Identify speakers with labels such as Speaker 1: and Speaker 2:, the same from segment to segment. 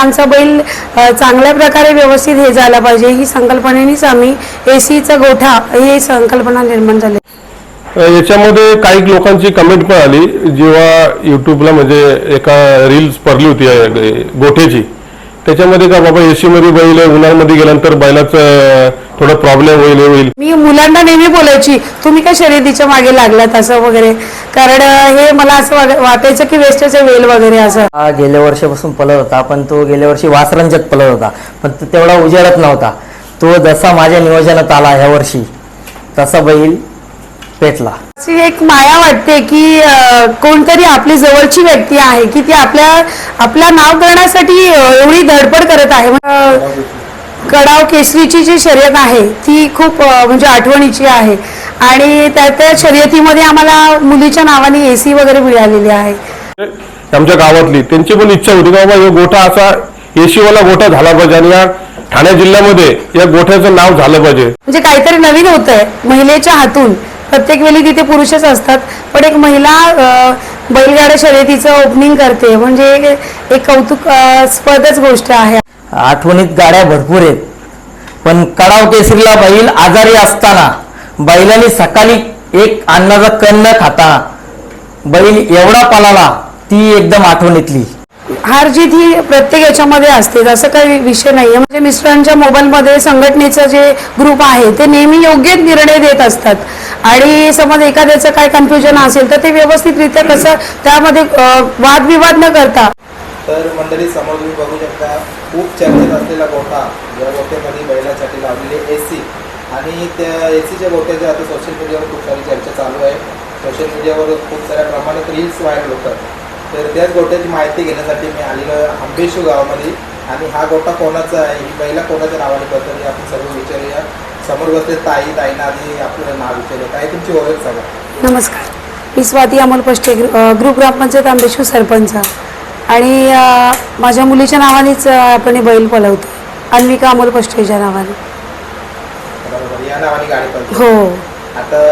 Speaker 1: आमचा बैल चांगल्या प्रकारे व्यवस्थित हे झाला पाहिजे. ही संकल्पनेनेच आम्ही ए सीचा गोठा ही संकल्पना निर्माण झाली.
Speaker 2: याच्यामध्ये काही लोकांची कमेंट पण आली. जेव्हा युट्यूबला म्हणजे एका रील्स पडली होती गोठ्याची. त्याच्यामध्ये का बाबा एसी मध्ये बैल आहे, उन्हामध्ये गेल्यानंतर बैलाचं थोडा प्रॉब्लेम होईल होईल.
Speaker 1: मी मुलांना नेहमी बोलायची तुम्ही काय शर्यतीच्या मागे लागलात? असं वगैरे. कारण हे मला असं वाग- वाटायचं की वेस्टच वेल वगैरे असं.
Speaker 3: हा गेल्या वर्षापासून पळत होता पण तो गेल्या वर्षी वासरंजत पळत होता. पण तो तेवढा उजेडत नव्हता. तो जसा माझ्या नियोजनात आला ह्या वर्षी तसा बैल पेटला.
Speaker 1: अशी एक माया वाटते की अ, कोणतरी आपली जवळची व्यक्ती आहे की ती आपल्या आपल्या नाव करण्यासाठी अ, एवढी धडपड करत आहे. अ, कडाव केसरीची जी शर्यत आहे ती खूप अ, म्हणजे आठवणीची आहे. आणि त्या त्या शर्यतीमध्ये आम्हाला मुलीच्या नावाने ए सी वगैरे मिळालेली आहे.
Speaker 2: आमच्या गावातली त्यांची पण इच्छा होती की बाबा हा गोठा असा एसीवाला गोठा झाला पाहिजे आणि या ठाणे जिल्ह्यामध्ये या गोठ्याचं नाव झालं पाहिजे.
Speaker 1: म्हणजे काहीतरी नवीन होत आहे महिलेच्या हातून. प्रत्येक वेळी तिथे पुरुषच असतात. पण एक महिला बैलगाड्या शर्यतीचं ओपनिंग करते. म्हणजे एक कौतुक स्पदच गोष्ट आहे.
Speaker 3: आठवणीत गाड्या भरपूर आहेत. पण कडाव केसरीला बैल आजारी असताना बैलाने सकाळी एक अन्नाचा कण न खाता बैल एवढा पळाला ती एकदम आठवणीतली.
Speaker 1: हार जीत ही प्रत्येक याच्यामध्ये असते. असं काही विषय नाही म्हणजे मिस्टरांच्या मोबाईलमध्ये संघटनेचं जे ग्रुप आहे ते नेहमी योग्य निर्णय देत असतात. आणि समज एखाद्याचं काय कन्फ्युजन असेल तर ते व्यवस्थितरित्या कसं त्यामध्ये वादविवाद न करता.
Speaker 4: तर मंडळी समोर तुम्ही बघू शकता खूप चर्चेत असलेला गोठा या गोठ्यामध्ये बैलासाठी लावलेले ए सी आणि त्या ए सीच्या गोठ्याच्या आता सोशल मीडियावर खूप सारी चर्चा चालू आहे. सोशल मीडियावर खूप साऱ्या प्रमाणात रील्स व्हायरल होतात. तर त्याच गोठ्याची माहिती घेण्यासाठी मी आलेलो आंबेशू गावामध्ये. आणि हा गोठा कोणाचा आहे? ही बैला कोणाच्या नावाने करतो हे आपण सर्व विचारूया. समोर बसले ताई ताईना आधी आपलं नाव विचारूया ताई तुमची ओळख सांगा.
Speaker 1: नमस्कार. मी स्वाती अमोल पष्टे ग्रुप ग्रामपंचायत आंबेश्वर सरपंच. आणि माझ्या मुलीच्या नावानेच आपण हे बैल पलवतो अन्विका अमोल पष्टेच्या नावाने.
Speaker 4: बरोबर या नावाने गाडी पळते
Speaker 1: हो.
Speaker 4: आता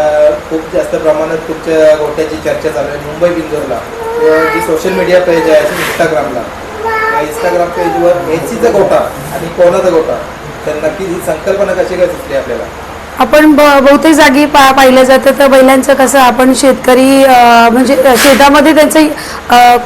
Speaker 4: खूप जास्त प्रमाणात तुमच्या गोट्याची चर्चा चालू आहे. मुंबई बिंदोरला जी सोशल मीडिया पेज आहे इंस्टाग्रामला इंस्टाग्राम पेजवर एसीचा गोटा आणि कोणाचा गोटा तर नक्की ही संकल्पना कशी काय सुचली आपल्याला?
Speaker 1: आपण ब बहुतेक जागी पा पाहिलं जातं तर बैलांचं कसं आपण शेतकरी म्हणजे शेतामध्ये त्यांचं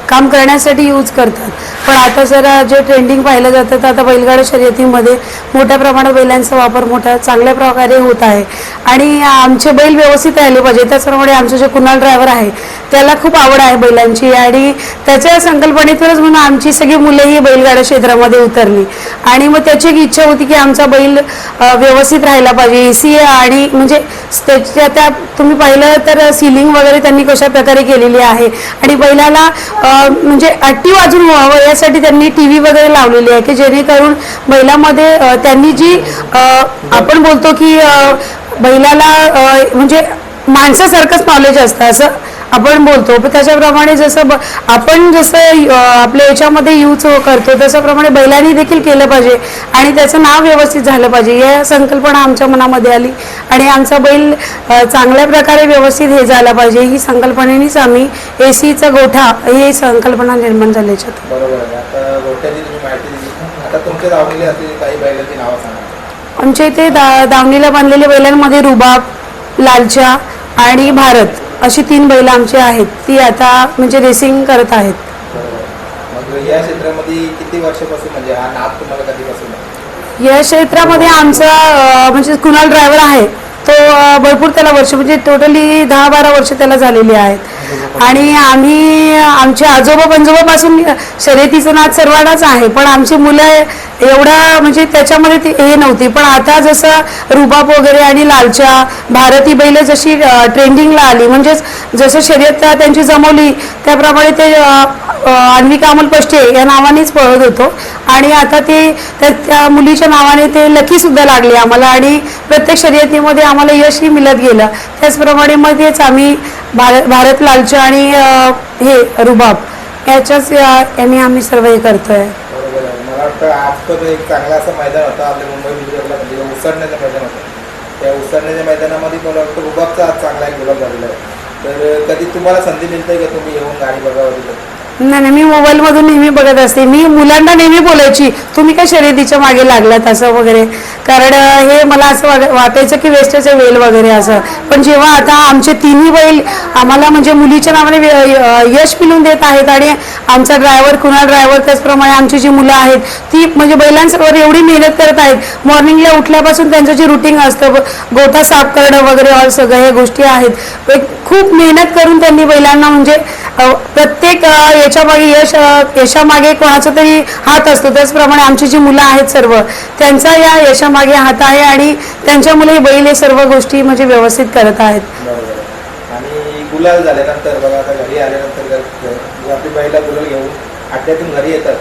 Speaker 1: काम करण्यासाठी यूज करतात. पण आता जर जे ट्रेंडिंग पाहिलं जातं तर आता बैलगाड्या शर्यतीमध्ये मोठ्या प्रमाणात बैलांचा वापर मोठ्या चांगल्या प्रकारे होत आहे. आणि आमचे बैल व्यवस्थित राहिले पाहिजे. त्याचप्रमाणे आमचे जे कुणाल ड्रायव्हर आहे त्याला खूप आवड आहे बैलांची. आणि त्याच्या संकल्पनेतूनच म्हणून आमची सगळी मुलंही बैलगाड्या क्षेत्रामध्ये उतरली. आणि मग त्याची एक इच्छा होती की आमचा बैल व्यवस्थित राहायला पाहिजे. ए सी आणि म्हणजे त्याच्या त्या तुम्ही पाहिलं तर सिलिंग वगैरे त्यांनी कशा प्रकारे केलेली आहे. आणि बैलाला म्हणजे ॲक्टिव्ह अजून व्हावं यासाठी त्यांनी टी व्ही वगैरे लावलेली आहे की जेणेकरून बैलामध्ये त्यांनी जी आपण बोलतो की बैलाला म्हणजे माणसासारखंच नॉलेज असतं. असं आपण बोलतो. पण त्याच्याप्रमाणे जसं ब- आपण जसं आपल्या याच्यामध्ये यूज करतो तशाप्रमाणे बैलांनी देखील केलं पाहिजे. आणि त्याचं नाव व्यवस्थित झालं पाहिजे. या संकल्पना आमच्या मनामध्ये आली. आणि आमचा बैल चांगल्या प्रकारे व्यवस्थित हे झाला पाहिजे. ही संकल्पनेनेच आम्ही ए सीचा गोठा ही संकल्पना निर्माण झाली याच्यात.
Speaker 4: बरोबर आहे. आता गोट्याची तुम्ही माहिती दिली. आता तुमच्या दावलेली असलेली काही बैलांची नावं सांगा.
Speaker 1: आमच्या इथे दा दावणीला बांधलेल्या बैलांमध्ये रुबाब लालचा आणि भारत. अशी तीन बैल आमची आहेत ती आता म्हणजे रेसिंग करत आहेत.
Speaker 4: बरोबर मग या क्षेत्रामध्ये किती वर्षापासून म्हणजे हा नाद तुम्हाला कधीपासून आहे?
Speaker 1: या क्षेत्रामध्ये आमचा अं, म्हणजे कुणाल ड्रायव्हर आहे तो अं, भरपूर त्याला वर्ष म्हणजे टोटली दहा बारा वर्ष त्याला झालेली आहेत. आणि आम्ही आमच्या आजोबा पंजोबापासून शर्यतीचं नाद सर्वांनाच आहे पण आमची मुलं एवढा म्हणजे त्याच्यामध्ये ती हे नव्हती. पण आता जसं रुबाब वगैरे आणि लालच्या भारती बैल जशी ट्रेंडिंगला आली म्हणजेच जसं शर्यत त्यांची जमवली त्याप्रमाणे ते अन्विका अमोल पष्टे या नावानेच पळत होतो. आणि आता ते त्या त्या मुलीच्या नावाने ते लकी सुद्धा लागले आम्हाला आणि प्रत्येक शर्यतीमध्ये आम्हाला यशही मिळत गेलं. त्याचप्रमाणे मग तेच आम्ही भारत भारत लालच्या आणि हे रुबाब याच्याच यांनी आम्ही सर्व हे करतोय.
Speaker 4: आहे मला वाटतं आज पण एक चांगला असं मैदान होतं आपल्या मुंबई विजयला म्हणजे उसरण्याचं मैदान होतं. त्या उसरण्याच्या मैदानामध्ये मला वाटतं रुबाबचा आज चांगला एक गुलाब झालेला आहे. तर कधी तुम्हाला संधी मिळते का तुम्ही येऊन गाडी बघावं तिथं?
Speaker 1: नाही नाही मी मोबाईलमधून नेहमी बघत असते. मी मुलांना नेहमी बोलायची तुम्ही काय शर्यतीच्या मागे लागलात? असं वगैरे. कारण हे मला असं वाट- वाटायचं की वेस्टच वेल वगैरे असं. पण जेव्हा आता आमचे तिन्ही बैल आम्हाला म्हणजे मुलीच्या नावाने यश मिळून देत आहेत आणि आमचा ड्रायव्हर कुणाल ड्रायव्हर त्याचप्रमाणे आमची जी मुलं आहेत ती म्हणजे बैलांसवर एवढी मेहनत करत आहेत. मॉर्निंगला उठल्यापासून त्यांचं जे रुटीन असतं गोठा साफ करणं वगैरे ऑल सगळ्या ह्या गोष्टी आहेत. एक खूप मेहनत करून त्यांनी बैलांना म्हणजे प्रत्येक याच्यामागे यश यशामागे कोणाचा तरी हात असतो. त्याचप्रमाणे आमची जी मुलं आहेत सर्व त्यांचा या यशामागे हात आहे आणि त्यांच्यामुळे बैल हे सर्व गोष्टी म्हणजे व्यवस्थित करत आहेत.
Speaker 4: आणि गुलाल झाल्यानंतर बघा आता घरी आल्यानंतर आपली गुलाल घेऊन घरी येतात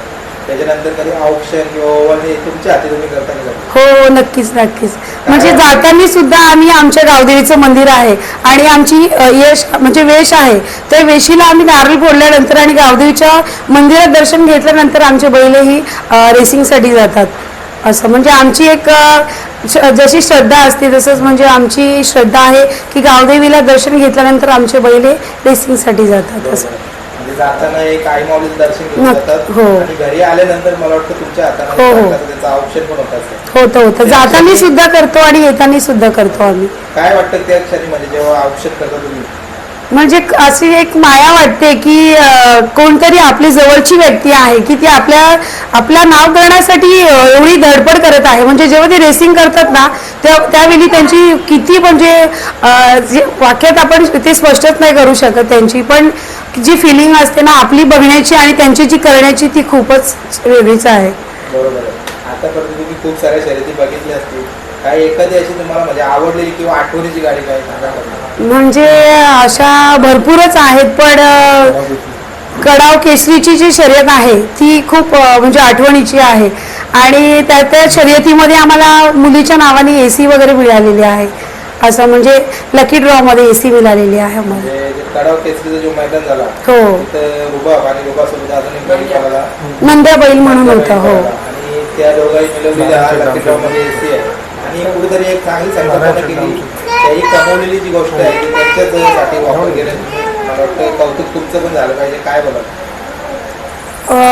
Speaker 4: त्याच्यानंतर कधी औक्षण किंवा ओव्हन हे तुमच्या हाती तुम्ही करता की नाही?
Speaker 1: हो नक्कीच नक्कीच. म्हणजे जाताना सुद्धा आम्ही आमच्या गावदेवीचं मंदिर आहे आणि आमची अ, यश म्हणजे वेश आहे. त्या वेशीला आम्ही नारळ फोडल्यानंतर आणि गावदेवीच्या मंदिरात दर्शन घेतल्यानंतर आमचे बैलही अ, रेसिंगसाठी जातात. असं म्हणजे आमची एक अ, श- जशी श्रद्धा असते तसंच म्हणजे आमची श्रद्धा आहे की गावदेवीला दर्शन घेतल्यानंतर आमचे बैल हे रेसिंगसाठी जातात. असं.
Speaker 4: म्हणजे जाताना एक आई माऊलीचं दर्शन घेऊन
Speaker 1: नक्की,
Speaker 4: जातात.
Speaker 1: हो.
Speaker 4: आणि घरी आल्यानंतर मला वाटतं तुमच्या
Speaker 1: हो,
Speaker 4: हाताने
Speaker 1: हो.
Speaker 4: त्याचं पण होत असेल
Speaker 1: होतं होतं. जाताना सुद्धा करतो आणि येताना सुद्धा करतो आम्ही.
Speaker 4: काय वाटतं त्या क्षणी म्हणजे जेव्हा औक्षण करता तुम्ही?
Speaker 1: म्हणजे क- अशी एक माया वाटते की अं, कोणतरी आपली जवळची व्यक्ती आहे की ती आपल्या आपल्या नाव करण्यासाठी अं, एवढी धडपड करत आहे. म्हणजे जेव्हा ते रेसिंग करतात ना त्या त्यावेळी त्यांची किती म्हणजे अं, जे वाक्यात आपण ते स्पष्टच नाही करू शकत त्यांची. पण जी फिलिंग असते ना आपली बघण्याची आणि त्यांची जी करण्याची ती खूपच वेगळीच आहे.
Speaker 4: बरोबर आहे. आतापर्यंत तुम्ही खूप साऱ्या शर्यती बघितल्या असतील. काही एखादी अशी तुम्हाला म्हणजे आवडलेली किंवा आठवणीची गाडी काय सांगा बरं.
Speaker 1: म्हणजे अशा भरपूरच आहेत पण अं, कडाव केसरीची जी शर्यत आहे ती खूप अ, म्हणजे आठवणीची आहे. आणि त्या त्या शर्यतीमध्ये आम्हाला मुलीच्या नावाने ए सी वगैरे मिळालेली आहे. असं म्हणजे लकी ड्रॉमध्ये ए सी मिळालेली आहे आम्हाला.
Speaker 4: म्हणजे जे कडाव केसरीचा जो मैदान झाला
Speaker 1: हो.
Speaker 4: तिथं रुबाब आणि रुबा सोबत अजून एक गाडी पळाला.
Speaker 1: नंद्या बैल म्हणून होतं हो.
Speaker 4: आणि त्या दोघांनी मिळवलेल्या हा लकी ड्रॉ मध्ये एसी आहे. आणि कुठेतरी एक चांगली संकल्पना केली. त्याही कमवलेली जी गोष्ट आहे ती त्यांच्याच साठी वापर केला मला वाटतं कौतुक तुमचं पण झालं पाहिजे. काय बोला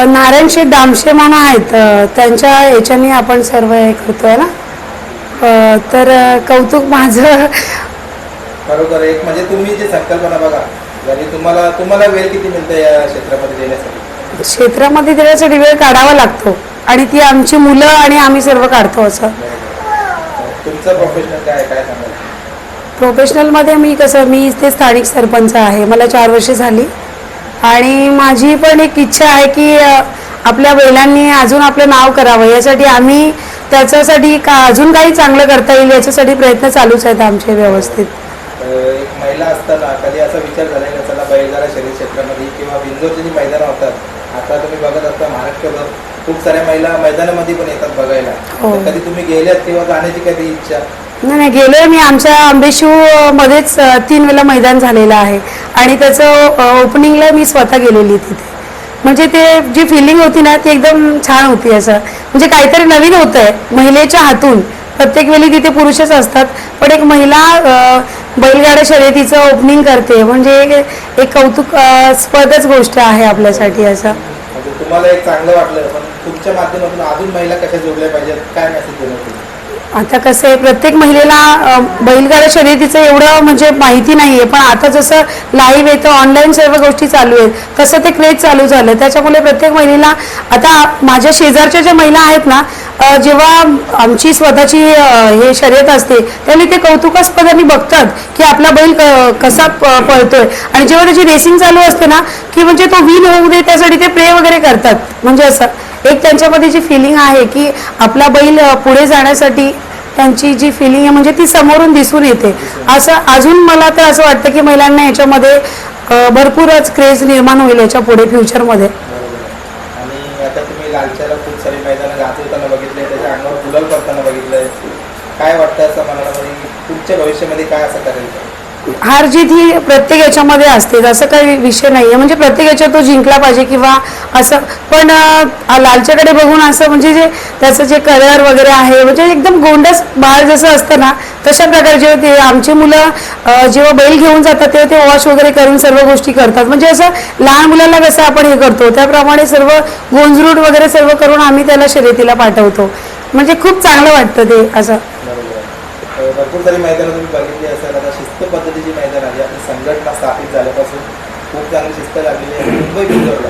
Speaker 1: नारायण शेठ दामशे म्हणून आहेत त्यांच्या याच्याने आपण सर्व हे करतोय ना? तर कौतुक माझं.
Speaker 4: बरोबर एक म्हणजे तुम्ही जी संकल्पना बघा जरी तुम्हाला तुम्हाला वेळ किती मिळतं या क्षेत्रामध्ये देण्यासाठी?
Speaker 1: क्षेत्रामध्ये देण्यासाठी वेळ काढावा लागतो आणि ती आमची मुलं आणि आम्ही सर्व काढतो असं.
Speaker 4: तुमचं प्रोफेशनल काय? काय सांगाल?
Speaker 1: प्रोफेशनलमध्ये मी कसं मी इथे स्थानिक सरपंच आहे. मला चार वर्षे झाली. आणि माझी पण एक इच्छा आहे की आपल्या बैलांनी अजून आपलं नाव करावं. यासाठी आम्ही त्याच्यासाठी का अजून काही चांगलं करता येईल याच्यासाठी प्रयत्न चालूच आहेत आमचे व्यवस्थित.
Speaker 4: एक महिला असताना कधी असा विचार झाला का चला बैलगाडा शरीर क्षेत्रामध्ये किंवा बिंजोरची जी मैदानं होतात आता तुम्ही बघत असता महाराष्ट्रभर खूप साऱ्या महिला मैदानामध्ये पण येतात बघायला.
Speaker 1: हो.
Speaker 4: तर कधी तुम्ही गेल्यात किंवा जाण्याची कधी इच्छा?
Speaker 1: नाही नाही गेलोय मी. आमच्या आंबेशिव मध्येच तीन वेळा मैदान झालेलं आहे. आणि त्याचं ओपनिंगला मी स्वतः गेलेली तिथे. म्हणजे ते जी फिलिंग होती ना ती एकदम छान होती असं. म्हणजे काहीतरी नवीन होतं आहे महिलेच्या हातून. प्रत्येक वेळी तिथे पुरुषच असतात पण एक महिला बैलगाड्या शर्यतीचं ओपनिंग करते. म्हणजे एक- एक कौतुक गोष्ट आहे आपल्यासाठी असं.
Speaker 4: म्हणजे तुम्हाला एक चांगलं वाटलं पण तुमच्या माध्यमातून अजून महिला कशा जोडल्या पाहिजेत? काय मेसेज देणार
Speaker 1: आता कसं आहे प्रत्येक महिलेला बैलगाडा बैलगाड्या शर्यतीचं एवढं म्हणजे माहिती नाही आहे पण आता जसं लाईव्ह येतं ऑनलाईन सर्व गोष्टी चालू आहेत. तसं ते क्रेज चालू झालं. त्याच्यामुळे प्रत्येक महिलेला आता माझ्या शेजारच्या ज्या महिला आहेत ना जेव्हा आमची स्वतःची हे शर्यत असते त्यांनी ते कौतुकास्पदाने बघतात की आपला बैल क- कसा प- पळतोय. आणि जेव्हा त्याची रेसिंग चालू असते ना की म्हणजे तो विन होऊ दे त्यासाठी ते प्रे वगैरे करतात. म्हणजे असं. एक त्यांच्यामध्ये जी फिलिंग आहे की आपला बैल पुढे जाण्यासाठी त्यांची जी फिलिंग आहे म्हणजे ती समोरून दिसून येते. असं अजून मला तर असं वाटतं की महिलांना याच्यामध्ये भरपूरच क्रेज निर्माण होईल याच्यापुढे फ्युचरमध्ये
Speaker 4: लालच्याला खूप सारी मैदानं गाजवताना बघितले त्याच्या अंगावर गुलाल करताना बघितलंय. काय वाटतं असं मनाला म्हणजे भविष्यामध्ये काय असं करायचं
Speaker 1: हार जीत ही प्रत्येक याच्यामध्ये असते असं काही विषय नाही आहे म्हणजे प्रत्येक याच्यात तो जिंकला पाहिजे किंवा असं पण लालच्याकडे बघून असं म्हणजे जे त्याचं जे करिअर वगैरे आहे म्हणजे एकदम गोंडस बाळ जसं असतं ना तशा प्रकारचे ते आमची मुलं जेव्हा बैल घेऊन जातात तेव्हा ते वॉश वगैरे करून सर्व गोष्टी करतात. म्हणजे असं लहान मुलाला कसं आपण हे करतो त्याप्रमाणे सर्व गोंजरूट वगैरे सर्व करून आम्ही त्याला शर्यतीला पाठवतो. म्हणजे खूप चांगलं वाटतं ते असं.
Speaker 4: पद्धतीची मैदान आली आपली संघटना स्थापित झाल्यापासून खूप चांगली शिस्त लागलेली आहे. मुंबई बिंजोरला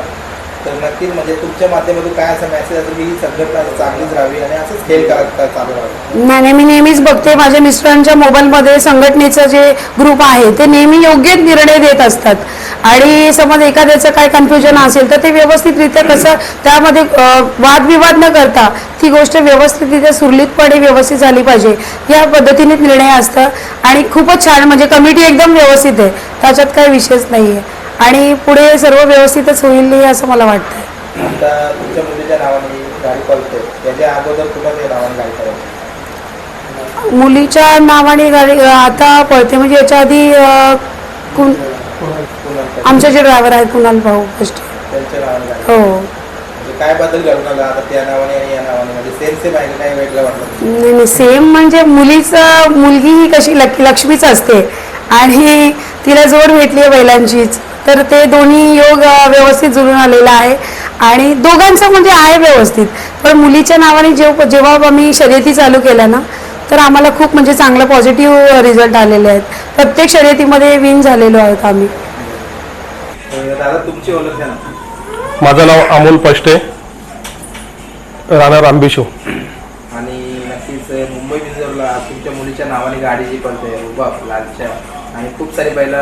Speaker 4: तर नक्कीच म्हणजे तुमच्या माध्यमातून काय असं मेसेज असेल की ही संघटना चांगलीच राहावी आणि असंच खेळ करत चालू राहावी?
Speaker 1: नाही नाही, मी नेहमीच बघते माझ्या मिस्टरांच्या मोबाईलमध्ये संघटनेचं जे ग्रुप आहे ते नेहमी योग्य निर्णय देत असतात. आणि समज एखाद्याचं काय कन्फ्युजन असेल तर ते व्यवस्थितरित्या कसं त्यामध्ये वादविवाद न करता ती गोष्ट व्यवस्थितरित्या सुरळीतपणे व्यवस्थित झाली पाहिजे. या पद्धतीने निर्णय असतं. आणि खूपच छान म्हणजे कमिटी एकदम व्यवस्थित आहे. त्याच्यात काही विषयच नाही आहे आणि पुढे सर्व व्यवस्थितच होईल असं मला वाटतं
Speaker 4: मुलीच्या नावाने गाडी
Speaker 1: आता पळते. म्हणजे याच्या आधी आमचे जे ड्रायव्हर आहेत कुणाल भाऊ
Speaker 4: गाडी
Speaker 1: हो.
Speaker 4: म्हणजे काय बदल घडून आला आता त्या नावाने आणि या नावाने. म्हणजे सेम सेम आहे का काही वेगळं वाटलं
Speaker 1: नाही नाही सेम म्हणजे मुलीचं मुलगी ही कशी लक लक्ष्मीच असते. आणि तिला जोड भेटली आहे बैलांचीच. तर ते दोन्ही योग व्यवस्थित जुळून आलेला आहे. आणि दोघांचं म्हणजे आहे व्यवस्थित. पण मुलीच्या नावाने जेव्हा जेव्हा आम्ही शर्यती चालू केल्या ना तर आम्हाला खूप म्हणजे चांगलं पॉझिटिव्ह रिझल्ट आलेले आहेत. प्रत्येक शर्यतीमध्ये विन झालेलो आहोत आम्ही.
Speaker 2: माझं नाव अमोल पष्टे. राहणार आंबिशो.
Speaker 4: आणि नक्कीच मुंबई तुमच्या मुलीच्या नावाने गाडी जी सारी बैल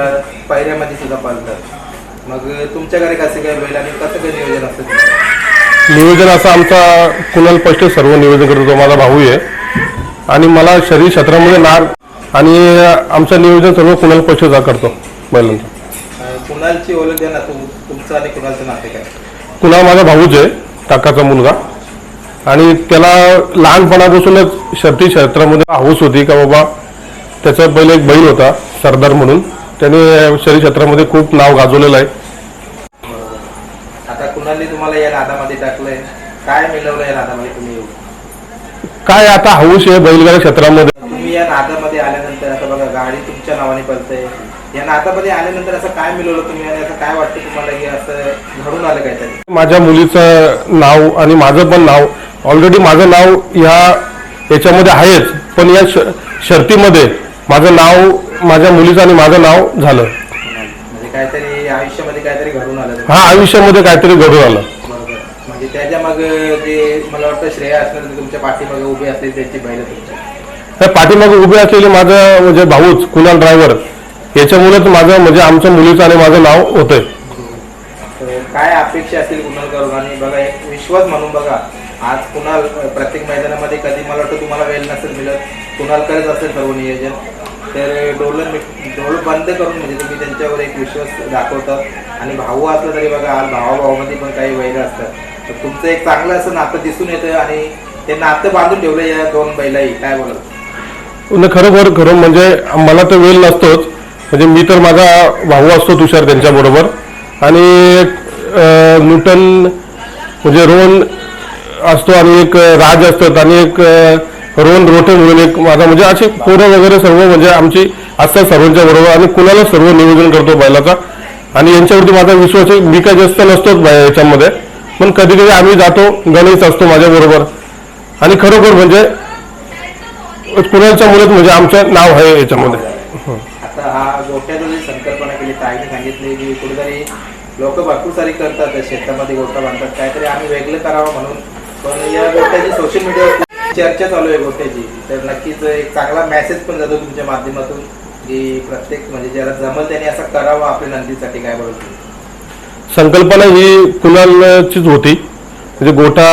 Speaker 4: पायऱ्यामध्ये सुद्धा पळतात मग तुमच्या घरी कसे काय बैल आणि कसं काय नियोजन असतं?
Speaker 2: नियोजन असं आमचा कुणाल पष्टे सर्व नियोजन करतो तो माझा भाऊ आहे. आणि मला शरीर क्षेत्रामध्ये नार आणि आमचं नियोजन सर्व कुणाल पष्टेचा करतो बैलांचं.
Speaker 4: कुणालची ओळख द्या ना तुमचं आणि कुणालचं नाते काय?
Speaker 2: कुणाल माझा भाऊच आहे काकाचा मुलगा. आणि त्याला लहानपणापासूनच शर्ती क्षेत्रामध्ये हाऊस होती का बाबा त्याचा पहिले एक बैल होता सरदार म्हणून. त्याने शरीर क्षेत्रामध्ये खूप नाव गाजवलेलं आहे.
Speaker 4: आता कुणालने तुम्हाला या नादामध्ये टाकलंय? काय मिळवलं या नादामध्ये तुम्ही
Speaker 2: काय आता हाऊस आहे बैलगाड्या क्षेत्रामध्ये.
Speaker 4: तुम्ही या नादामध्ये आल्यानंतर आता बघा गाडी तुमच्या नावाने पळते. या नादामध्ये आल्यानंतर असं काय मिळवलं तुम्ही? आणि असं काय वाटतं तुम्हाला की असं घडून आलं काहीतरी?
Speaker 2: माझ्या मुलीचं नाव आणि माझं पण नाव ऑलरेडी माझं नाव ह्या याच्यामध्ये आहेच. पण या श- शर्तीमध्ये माझं नाव माझ्या मुलीचं आणि माझं नाव झालं.
Speaker 4: म्हणजे काहीतरी आयुष्यामध्ये काहीतरी घडून आलं.
Speaker 2: हा आयुष्यामध्ये काहीतरी घडून आलं.
Speaker 4: बरोबर. म्हणजे त्याच्या मग जे मला वाटतं श्रेय असणार ते तुमच्या पाठीमागे उभे असतील त्यांची बैल तुमच्या.
Speaker 2: त्या पाठीमागे उभे असलेले माझं म्हणजे भाऊच कुणाल ड्रायव्हर याच्यामुळेच माझं म्हणजे आमच्या मुलीचं आणि माझं नाव होतंय.
Speaker 4: तर काय अपेक्षा असतील कुणाल करून? आणि बघा एक विश्वास म्हणून बघा आज कुणाल प्रत्येक मैदानामध्ये कधी मला वाटतं तुम्हाला वेळ नसेल मिळत. कुणाल करत असेल सर्व नियोजन. तर डोलं डोळं बंद करून म्हणजे तुम्ही त्यांच्यावर एक विश्वास दाखवतं. आणि भाऊ असला तरी बघा आज भावाभावामध्ये पण काही बैलं असतात. तर तुमचं एक चांगलं असं नातं दिसून येतं आणि ते नातं बांधून ठेवलं या दोन बैलाही. काय बोलत
Speaker 2: खरोखर खरं म्हणजे मला तर वेळ नसतोच. म्हणजे मी तर माझा भाऊ असतो तुषार त्यांच्याबरोबर. आणि न्यूटन म्हणजे रोहन असतो आणि एक राज असतात आणि एक रोहन रोटे म्हणून एक माझा म्हणजे असे पोरं वगैरे सर्व म्हणजे आमची असतात सर्वांच्या बरोबर आणि कुणाला सर्व नियोजन करतो बैलाचा. आणि यांच्यावरती माझा विश्वास आहे मी काय जास्त नसतोच बाय याच्यामध्ये. पण कधी कधी आम्ही जातो गणेश असतो माझ्याबरोबर आणि खरोखर म्हणजे कुणालच्या मुलात म्हणजे आमचं नाव आहे याच्यामध्ये.
Speaker 4: आता हा गोट्याचं जी संकल्पना केली ताईने सांगितली की कुठेतरी लोक भरपूर सारी करतात शेतामध्ये गोटा बांधतात काहीतरी आम्ही वेगळं करावं म्हणून. पण या गोट्याची सोशल मीडियावर चर्चा चालू आहे गोट्याची तर नक्कीच एक चांगला मेसेज पण जातो तुमच्या माध्यमातून की प्रत्येक म्हणजे ज्याला जमल त्याने असं करावं आपल्या नंदीसाठी काय बोलतो
Speaker 2: संकल्पना ही कुणालचीच होती. म्हणजे गोटा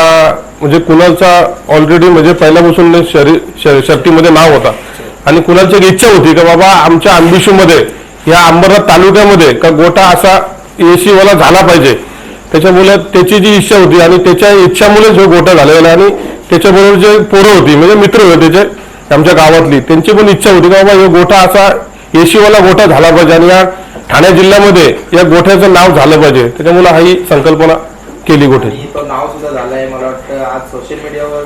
Speaker 2: म्हणजे कुणालचा ऑलरेडी म्हणजे पहिल्यापासून शरी श- नाव होता. आणि कुणालची एक इच्छा होती का बाबा आमच्या आंबिशूमध्ये या अंबरनाथ तालुक्यामध्ये का गोटा असा एसीवाला झाला पाहिजे. त्याच्यामुळे त्याची जी इच्छा होती आणि त्याच्या इच्छामुळेच जो गोटा झालेला आणि त्याच्याबरोबर जे पोरं होती म्हणजे मित्र होते त्याचे आमच्या गावातली त्यांची पण इच्छा होती का बाबा हे गोठा असा एशीवाला गोठा झाला पाहिजे आणि या ठाणे जिल्ह्यामध्ये या गोठ्याचं नाव झालं पाहिजे. त्याच्यामुळे हा ही संकल्पना केली
Speaker 4: गोठे. नाव सुद्धा झालंय मला वाटतं आज सोशल मीडियावर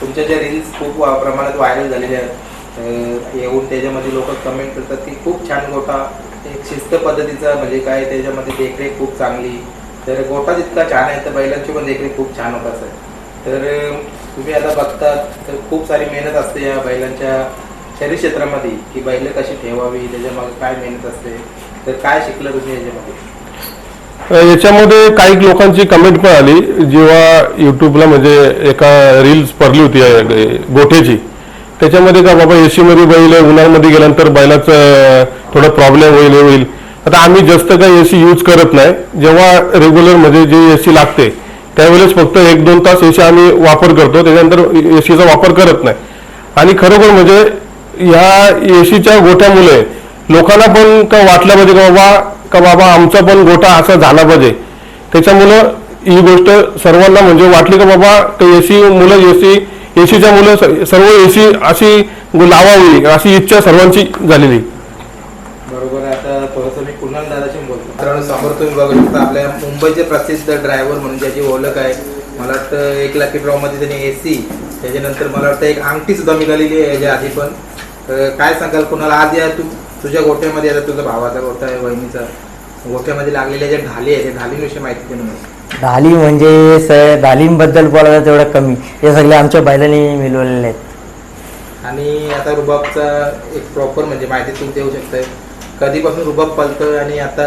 Speaker 4: तुमच्या ज्या रील्स खूप वा- प्रमाणात व्हायरल झालेल्या आहेत येऊन त्याच्यामध्ये लोक कमेंट करतात की खूप छान गोठा एक शिस्त पद्धतीचा म्हणजे काय त्याच्यामध्ये देखरेख खूप चांगली. तर गोठा जितका छान आहे तर बैलांची पण देखरेख खूप छान होत असेल. तर तुम्ही आता बघतात तर खूप सारी मेहनत असते या बैलांच्या शरीर क्षेत्रामध्ये की बैल कशी ठेवावी त्याच्यामागे काय मेहनत असते तर काय शिकलं तुम्ही याच्यामध्ये?
Speaker 2: याच्यामध्ये काही लोकांची कमेंट पण आली जेव्हा युट्यूबला म्हणजे एका रील्स पडली होती गोठ्याची. त्याच्यामध्ये का बाबा एसी मध्ये बैल उन्हाळ्यामध्ये गेल्यानंतर बैलाचं थोडा प्रॉब्लेम होईल होईल. आता आम्ही जास्त काही एसी यूज करत नाही. जेव्हा रेग्युलर म्हणजे जे एसी लागते त्यावेळेस फक्त एक दोन तास एसी आम्ही वापर करतो त्याच्यानंतर एसीचा वापर करत नाही. आणि खरोखर म्हणजे ह्या एसीच्या गोठ्यामुळे लोकांना पण का वाटलं पाहिजे का बाबा का बाबा आमचा पण गोठा असा झाला पाहिजे. त्याच्यामुळं ही गोष्ट सर्वांना म्हणजे वाटली का बाबा का एसी मुलं एसी एसीच्या मुलं सर्व एसी अशी लावावी अशी इच्छा सर्वांची झालेली.
Speaker 4: बरोबर आता थोडंसं मी कुणाल मित्रांनो समोर तुम्ही बघू शकता आपल्या मुंबईचे प्रसिद्ध ड्रायव्हर म्हणून ज्याची ओळख आहे. मला वाटतं एक लाखी ड्रॉमध्ये त्यांनी ए सी त्याच्यानंतर मला वाटतं एक अंगठी सुद्धा निघालेली आहे याच्या आधी पण. काय सांगाल कुणाला? आज या तू तुझ्या गोठ्यामध्ये आता तुझा भावाचा गोठा आहे बहिणीचा गोठ्यामध्ये लागलेल्या ज्या ढाली आहे त्या ढालीविषयी माहिती दे
Speaker 3: ढाली म्हणजे स ढालींबद्दल बोलायला तेवढं कमी. हे सगळे आमच्या बैलांनी मिळवलेले आहेत.
Speaker 4: आणि आता रुबाबचा एक प्रॉपर म्हणजे माहिती तू देऊ शकताय. कधीपासून रुबाब पलतोय आणि आता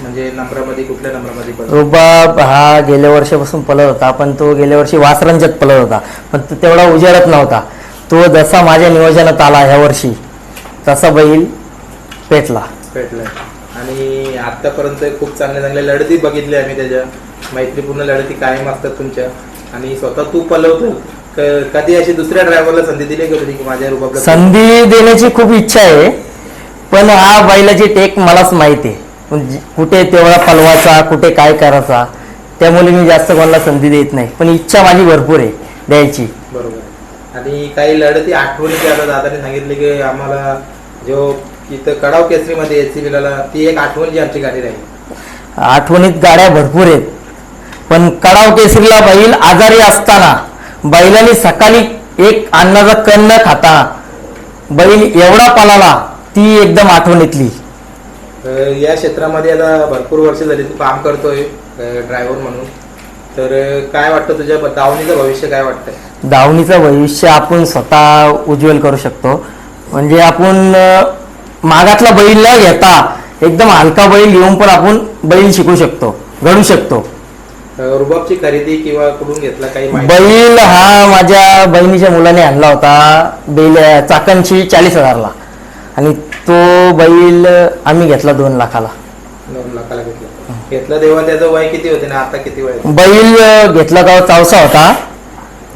Speaker 4: म्हणजे नंबरामध्ये कुठल्या नंबरामध्ये पलतो
Speaker 3: रुबाब हा गेल्या वर्षापासून पलत होता. पण तो गेल्या वर्षी वासरंजत पलत होता. पण तो तेवढा उजेडत नव्हता. तो जसा माझ्या नियोजनात आला ह्या वर्षी तसा बैल पेटला.
Speaker 4: भेटलाय आणि आतापर्यंत खूप चांगल्या चांगल्या लढती बघितल्या आम्ही त्याच्या. मैत्रीपूर्ण लढती कायम असतात तुमच्या. आणि स्वतः तू पलवतो कधी अशी दुसऱ्या ड्रायव्हरला संधी दिली का की माझ्या रुबाबला?
Speaker 3: संधी देण्याची खूप इच्छा आहे. पण हा बैलाची टेक मलाच माहिती आहे. म्हणजे कुठे तेवढा पलवाचा कुठे काय करायचा त्यामुळे मी जास्त कोणाला संधी देत नाही. पण इच्छा माझी भरपूर आहे द्यायची.
Speaker 4: बरोबर. आणि काही लढती आठवणी की आता दादाने सांगितले की आम्हाला जो इथं कडाव केसरीमध्ये एस सी ती एक आठवण जी आमची गाडी राहील.
Speaker 3: आठवणीत गाड्या भरपूर आहेत. पण कडाव केसरीला बैल आजारी असताना बैलाने सकाळी एक अन्नाचा कण न खाता बैल एवढा पळाला ती एकदम आठवणीतली
Speaker 4: अं, या क्षेत्रामध्ये आता भरपूर वर्ष झाली तू काम करतोय ड्रायव्हर म्हणून. तर अं, काय वाटतं तुझ्या ब- दावणीचं भविष्य काय वाटतंय?
Speaker 3: धावणीचं भविष्य आपण स्वतः उज्ज्वल करू शकतो. म्हणजे आपण अं, मागातला बैल न घेता एकदम हलका बैल घेऊन पण आपण बैल शिकू शकतो घडू शकतो.
Speaker 4: अं, रुबाबची खरेदी किंवा कुठून घेतला काही माहिती?
Speaker 3: बैल हा माझ्या बहिणीच्या मुलाने आणला होता बैल चाकणची चाळीस हजारला. आणि तो बैल आम्ही घेतला दोन लाखाला.
Speaker 4: दोन लाखाला घेतला. घेतला तेव्हा त्याचं वय किती होते ना आता किती वय?
Speaker 3: बैल घेतला तेव्हा चावसा होता.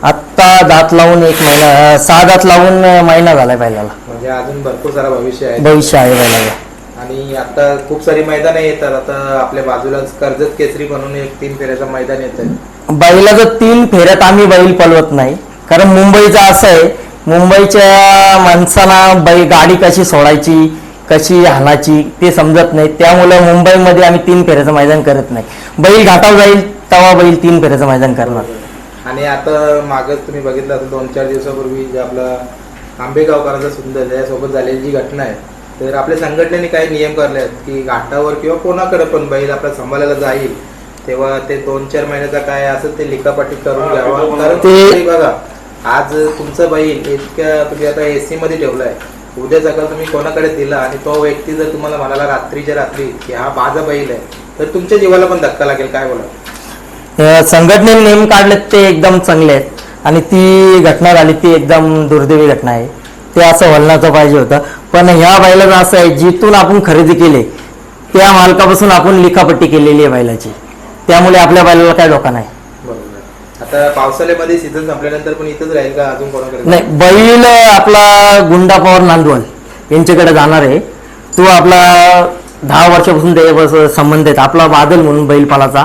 Speaker 3: आत्ता दात लावून एक महिना सहा दात लावून महिना झालाय बैलाला.
Speaker 4: म्हणजे अजून भरपूर सारा भविष्य आहे.
Speaker 3: भविष्य आहे बैलाला.
Speaker 4: आणि आता खूप सारी मैदानं येतात. आता आपल्या बाजूलाच कर्जत केसरी म्हणून एक तीन फेऱ्याचं मैदान येत आहे
Speaker 3: बैलाचं तीन फेऱ्यात आम्ही बैल पलवत नाही. कारण मुंबईचं असं आहे मुंबईच्या माणसाला बै गाडी कशी सोडायची कशी हाणायची ते समजत नाही. त्यामुळे मुंबईमध्ये आम्ही तीन फेऱ्याचं मैदान करत नाही. बैल घाटावर जाईल तेव्हा बैल तीन फेऱ्याचं मैदान करणार.
Speaker 4: आणि आता मागच तुम्ही बघितलं आता दोन चार दिवसापूर्वी जे आपला आंबेगावकरांचा सुंदर त्याच्यासोबत झालेली जी घटना आहे तर आपल्या संघटनेने काही नियम काढले आहेत की घाटावर किंवा कोणाकडे पण बैल आपला सांभाळायला जाईल तेव्हा ते दोन चार महिन्याचा काय असेल ते लिखापाटी करून घ्यावा. कारण
Speaker 3: ते-
Speaker 4: ते बघा आज तुमचं बैल इतक्या तुम्ही आता ए सीमध्ये मध्ये ठेवलाय. उद्या सकाळ तुम्ही कोणाकडे दिला आणि तो व्यक्ती जर तुम्हाला म्हणाला रात्रीच्या रात्री की हा माझा बैल आहे तर तुमच्या जीवाला पण धक्का लागेल काय बोला
Speaker 3: संघटनेने नेम काढलेत ते एकदम चांगले आहेत. आणि ती घटना झाली ती एकदम दुर्दैवी घटना आहे. ते असं वळणाचं पाहिजे होतं. पण ह्या बैलाचं असं आहे जिथून आपण खरेदी केले त्या मालकापासून आपण लिखापट्टी केलेली आहे बैलाची. त्यामुळे आपल्या बैलाला काय धोका नाही.
Speaker 4: आता पावसाळ्यामध्ये सीझन संपल्यानंतर पण इथंच राहील का? अजून कोणाकडे?
Speaker 3: नाही बैल आपला गुंडा पवार नांदवल यांच्याकडे जाणार आहे. तो आपला दहा वर्षापासून त्याच्यापासून संबंध आहेत. आपला बादल म्हणून बैल पालाचा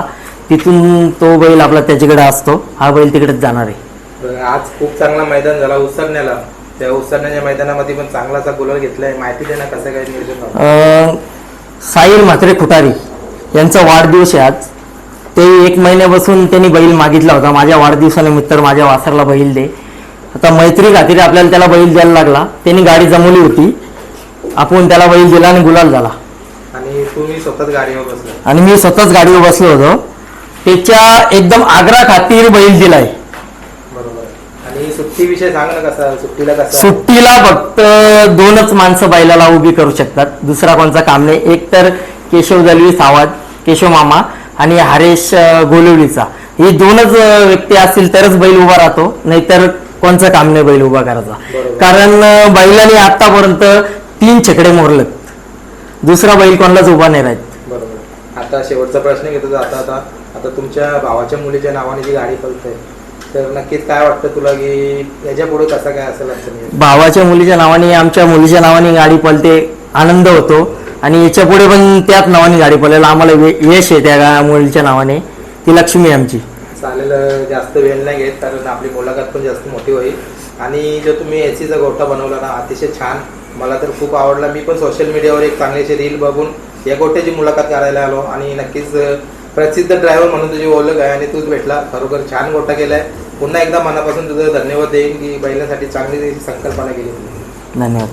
Speaker 3: तिथून तो बैल आपला त्याच्याकडे असतो. हा बैल तिकडेच जाणार आहे.
Speaker 4: बरं, आज खूप चांगला मैदान झाला उसरण्याला त्या उत्सन्नाच्या मैदानामध्ये पण चांगलासा गुलाल घेतलाय. माहिती देणार कसं काय नियोजन झालं?
Speaker 3: अं, साहिल म्हात्रे खुटारी यांचा वाढदिवस आहे आज. ते एक महिन्यापासून त्यांनी बैल मागितला होता. माझ्या वाढदिवसानिमित्त माझ्या वासरला बैल दे. आता मैत्री खातीर आपल्याला त्याला बैल द्यायला लागला. त्यांनी गाडी जमवली होती. आपण त्याला बैल दिला आणि गुलाल झाला.
Speaker 4: आणि तुम्ही स्वतःच गाडीवर बसला.
Speaker 3: आणि मी स्वतःच गाडीवर बसलो होतो. त्याच्या एकदम आग्रा खातीर बैल दिलाय.
Speaker 4: बरोबर. आणि सुट्टीविषयी सांग ना कसं सुट्टीला कसं?
Speaker 3: सुट्टीला फक्त दोनच माणसं बैलाला उभी करू शकतात. दुसरा कोणचा काम नाही. एक तर केशव दलवी सावंत केशव मामा. आणि हरेश गोलिवलीचा ही दोनच व्यक्ती असतील तरच बैल उभा राहतो नाहीतर कोणचं काम नाही बैल उभा करायचा. कारण बैलाने आतापर्यंत तीन छकडे मोरलेत. दुसरा बैल कोणालाच उभा नाही राहत.
Speaker 4: बरोबर. आता शेवटचा प्रश्न घेतो आता आता आता तुमच्या भावाच्या मुलीच्या नावाने जी गाडी पळते तर नक्कीच काय वाटतं तुला की याच्यापुढे कसं काय असेल
Speaker 3: भावाच्या मुलीच्या नावाने आमच्या मुलीच्या नावाने गाडी पळते आनंद होतो. आणि याच्यापुढे पण त्याच नावाने गाडी पळायला आम्हाला वे- यश आहे त्या गा- मुलीच्या नावाने. ती लक्ष्मी आहे आमची.
Speaker 4: चालेल जास्त वेळ नाही घेत कारण आपली मुलाखत पण जास्त मोठी होईल. आणि जो तुम्ही एसीचा गोठा बनवला ना अतिशय छान. मला तर खूप आवडला. मी पण सोशल मीडियावर एक चांगलीशी रील बघून या गोठ्याची मुलाखत करायला आलो. आणि नक्कीच अं, प्रसिद्ध ड्रायव्हर म्हणून तुझी ओळख आहे आणि तूच भेटला. खरोखर छान गोठा केलाय. पुन्हा एकदा मनापासून तुझं धन्यवाद देईन की बैलासाठी चांगली संकल्पना केली.
Speaker 3: धन्यवाद.